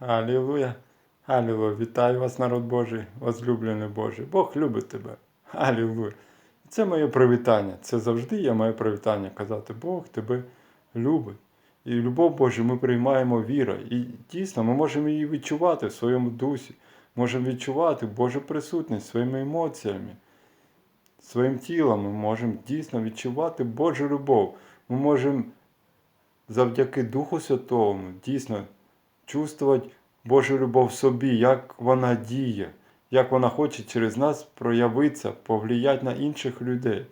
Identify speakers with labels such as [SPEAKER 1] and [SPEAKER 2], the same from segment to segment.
[SPEAKER 1] Алілуя. Алілуя. Вітаю вас, народ Божий, возлюблений Божий. Бог любить тебе. Алілуя. Це моє привітання. Це завжди є моє привітання казати, Бог тебе любить. І любов Божу ми приймаємо вірою. І дійсно ми можемо її відчувати в своєму дусі. Можемо відчувати Божу присутність своїми емоціями, своїм тілом. Ми можемо дійсно відчувати Божу любов. Ми можемо завдяки Духу Святому дійсно чувствувати Божу любов в собі, як вона діє, як вона хоче через нас проявитися, повлияти на інших людей.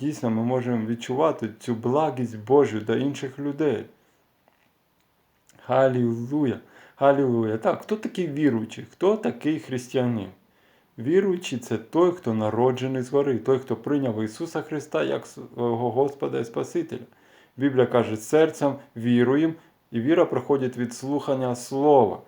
[SPEAKER 1] Дійсно, ми можемо відчувати цю благість Божу до інших людей. Халілуя! Халілуя! Так, хто такий віруючий? Хто такий християнин? Віруючий це той, хто народжений згори, той, хто прийняв Ісуса Христа як свого Господа і Спасителя. Біблія каже, серцем віруємо, і віра проходить від слухання Слова.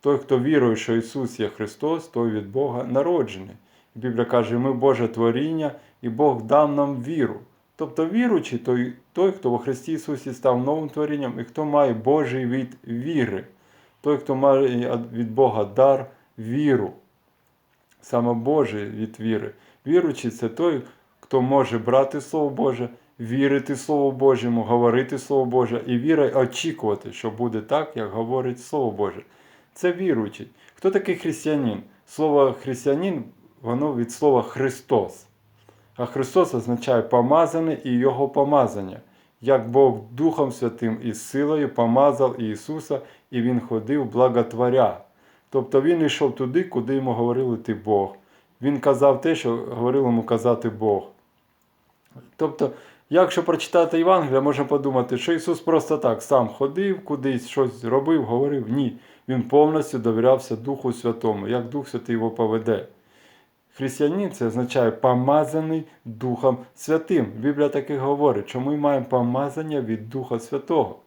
[SPEAKER 1] Той, хто вірує, що Ісус є Христос, той від Бога народжений. Біблія каже, ми Боже творіння, і Бог дав нам віру. Тобто віруючий той, той, хто во Христі Ісусі став новим творінням, і хто має Божий від віри, той, хто має від Бога дар віру, саме Божий від віри. Віруючий це той, хто може брати Слово Боже, вірити Слову Божому, говорити Слово Боже, і вірою очікувати, що буде так, як говорить Слово Боже. Це віруючий. Хто такий християнин? Слово християнин, воно від слова Христос. А Христос означає помазаний і Його помазання. Як Бог Духом Святим і силою помазав Ісуса, і Він ходив благотворя. Тобто Він йшов туди, куди йому говорили ти Бог. Він казав те, що говорив йому казати Бог. Тобто, якщо прочитати Євангелія, можна подумати, що Ісус просто так сам ходив, кудись щось робив, говорив. Ні. Він повністю довірявся Духу Святому, як Дух Святий його поведе. Християнин це означає помазаний Духом Святим. Біблія так і говорить, що ми маємо помазання від Духа Святого.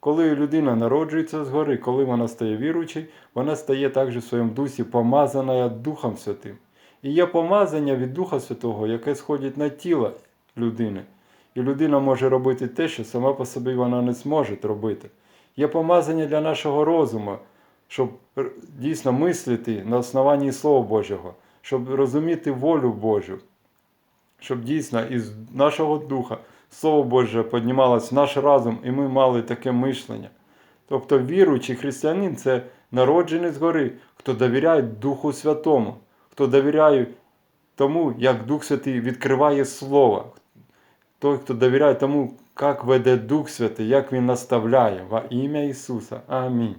[SPEAKER 1] Коли людина народжується згори, коли вона стає віруючою, вона стає також в своєму дусі помазаною Духом Святим. І є помазання від Духа Святого, яке сходить на тіло людини. І людина може робити те, що сама по собі вона не зможе робити. Є помазання для нашого розуму, щоб дійсно мислити на основанні Слова Божого, щоб розуміти волю Божу, щоб дійсно із нашого духа Слово Боже піднімалось в наш разум, і ми мали таке мишлення. Тобто віруючий християнин це народжений згори, хто довіряє Духу Святому, хто довіряє тому, як Дух Святий відкриває Слово, той, хто довіряє тому, як веде Дух Святий, як Він наставляє во ім'я Ісуса. Амінь.